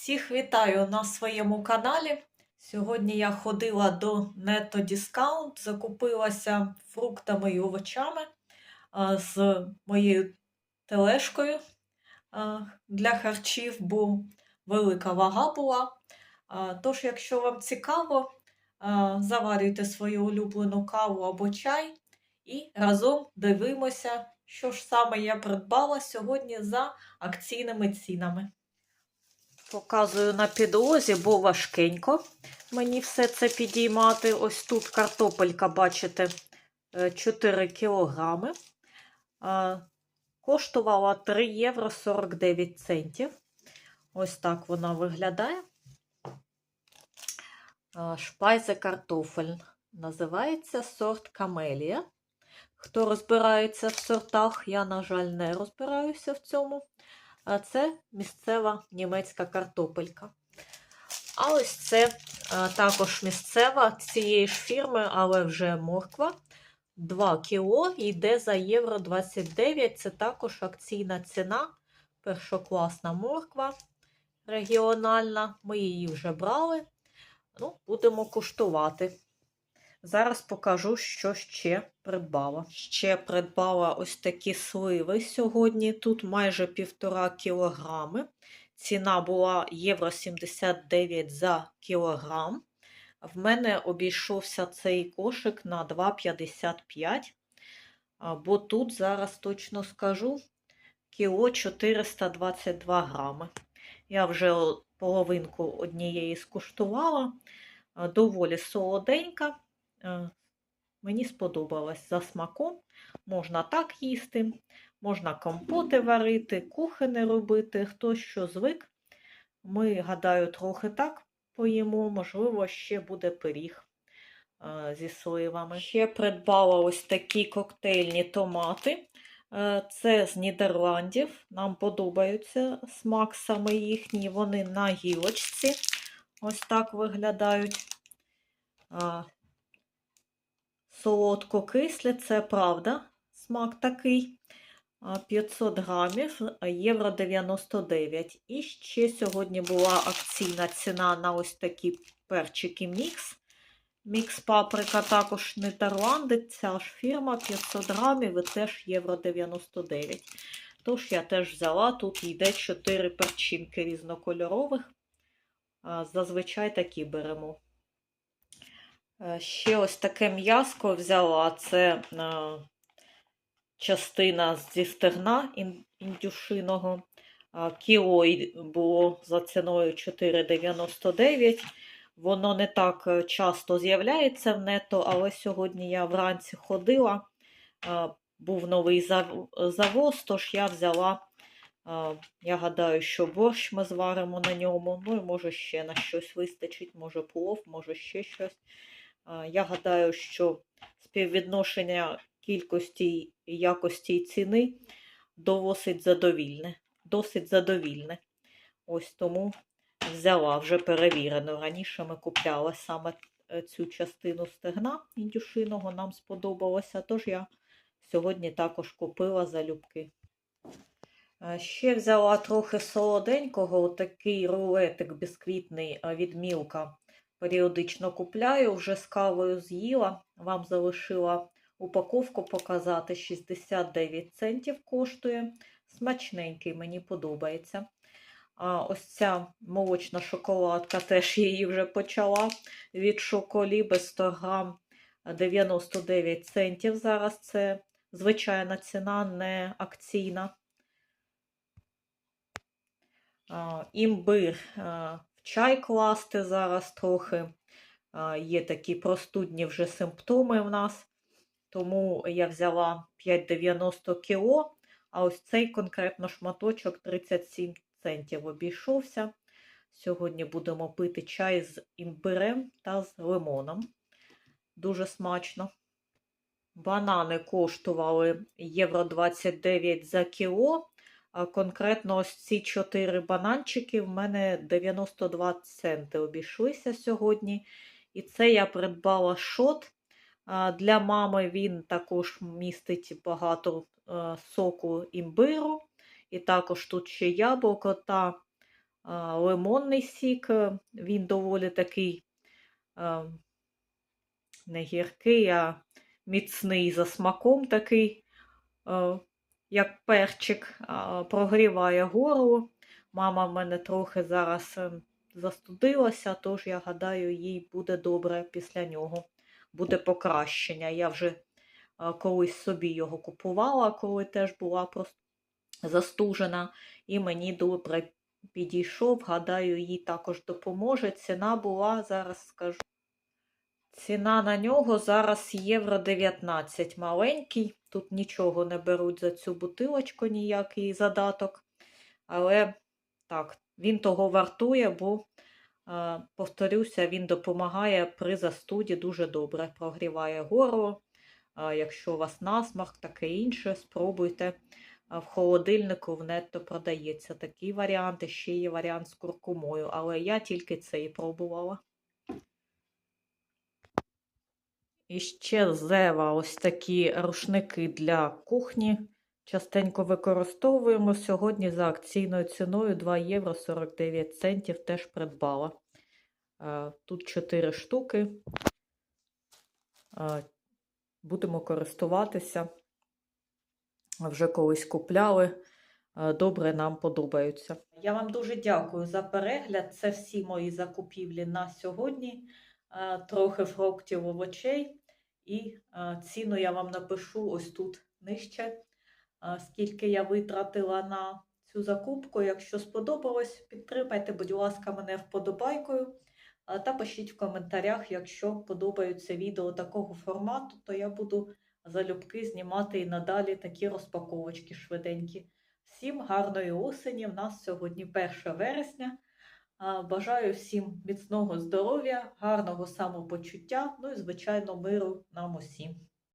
Всіх вітаю на своєму каналі. Сьогодні я ходила до Netto Discount, закупилася фруктами і овочами з моєю тележкою для харчів, бо велика вага була. Тож, якщо вам цікаво, заварюйте свою улюблену каву або чай і разом дивимося, що ж саме я придбала сьогодні за акційними цінами. Показую на підлозі, бо важкенько мені все це підіймати. Ось тут картопелька, бачите, е, 4 кілограми. Коштувала 3 євро 49 центів. Ось так вона виглядає. Шпайзе картофель. Називається сорт Камелія. Хто розбирається в сортах, я, на жаль, не розбираюся в цьому. А це місцева німецька картопелька. А ось це також місцева цієї ж фірми, але вже морква. 2 кіло йде за євро 29. Це також акційна ціна. Першокласна морква регіональна. Ми її вже брали. Ну, Будемо куштувати. Зараз покажу, що ще придбала. Ще придбала ось такі сливи сьогодні. Тут майже півтора кілограми. Ціна була євро 79 за кілограм. В мене обійшовся цей кошик на 2,55. Бо тут зараз точно скажу кіло 422 грами. Я вже половинку однієї скуштувала. Доволі солоденька. Мені сподобалось за смаком. Можна так їсти, можна компоти варити, кухини робити, хто що звик. Ми, гадаю, трохи так поїмо, можливо, ще буде пиріг зі сливами. Ще придбала ось такі коктейльні томати. Це з Нідерландів. Нам подобаються смак саме їхній. Вони на гілочці. Ось так виглядають солодко-кислі, це правда, смак такий. 500 грамів, євро 99. І ще сьогодні була акційна ціна на ось такі перчики мікс. Мікс паприка також Нідерланди, ця ж фірма 500 грамів і теж євро 99. Тож я теж взяла, тут йде 4 перчинки різнокольорових. Зазвичай такі беремо. Ще ось таке м'яско взяла. Це частина зі стегна індюшиного. Кіло було за ціною 4,99. Воно не так часто з'являється в нето, але сьогодні я вранці ходила, був новий завоз, тож я взяла, я гадаю, що борщ ми зваримо на ньому. Ну і може ще на щось вистачить, може плов, може ще щось. Я гадаю, що співвідношення кількості якості і ціни досить задовільне. Досить задовільне. Ось тому взяла вже перевірено. Раніше ми купляли саме е, цю частину стегна індюшиного, нам сподобалося, тож я сьогодні також купила залюбки. Ще взяла трохи солоденького, такий рулетик бісквітний від мілка. Періодично купляю, вже з кавою з'їла, вам залишила упаковку показати 69 центів коштує. Смачненький, мені подобається. А ось ця молочна шоколадка, теж її вже почала від шоколі без 100 грам 99 центів. Зараз це звичайна ціна, не акційна. Імбир чай класти зараз трохи. Є такі простудні вже симптоми в нас. Тому я взяла 5,90 кіло, а ось цей конкретно шматочок 37 центів обійшовся. Сьогодні будемо пити чай з імбирем та з лимоном. Дуже смачно. Банани коштували євро 29 за кіло. Конкретно ось ці 4 бананчики в мене 92 центи обійшлися сьогодні. І це я придбала шот. Для мами він також містить багато соку імбиру. І також тут ще яблуко та лимонний сік. е, Він доволі такий е, не гіркий, а міцний за смаком такий, е, як перчик, прогріває горло. Мама в мене трохи зараз е, застудилася, тож я гадаю, їй буде добре після нього. Буде покращення. Я вже колись собі його купувала, коли теж була просто застужена, і мені добре підійшов. Гадаю, їй також допоможе. Ціна була, зараз скажу. Ціна на нього зараз євро 19 маленький. Тут нічого не беруть за цю бутилочку, ніякий задаток. Але так, він того вартує, бо, е, повторюся, він допомагає при застуді дуже добре. Прогріває горло. Якщо у вас насморк, таке інше, спробуйте. В холодильнику в нетто продається такий варіант, ще є варіант з куркумою, але я тільки цей пробувала. І ще зева ось такі рушники для кухні. Частенько використовуємо. Сьогодні за акційною ціною 2 євро 49 центів теж придбала. Е, Тут 4 штуки. Е, Будемо користуватися. Вже колись купляли. Е, Добре нам подобаються. Я вам дуже дякую за перегляд. Це всі мої закупівлі на сьогодні. Е, Трохи фруктів овочей. І е, ціну я вам напишу ось тут нижче, е, скільки я витратила на цю закупку. Якщо сподобалось, підтримайте, будь ласка, мене вподобайкою. Та пишіть в коментарях, якщо подобаються відео такого формату, то я буду залюбки знімати і надалі такі розпаковочки швиденькі. Всім гарної осені! В нас сьогодні 1 вересня. Бажаю всім міцного здоров'я, гарного самопочуття, ну і, звичайно, миру нам усім.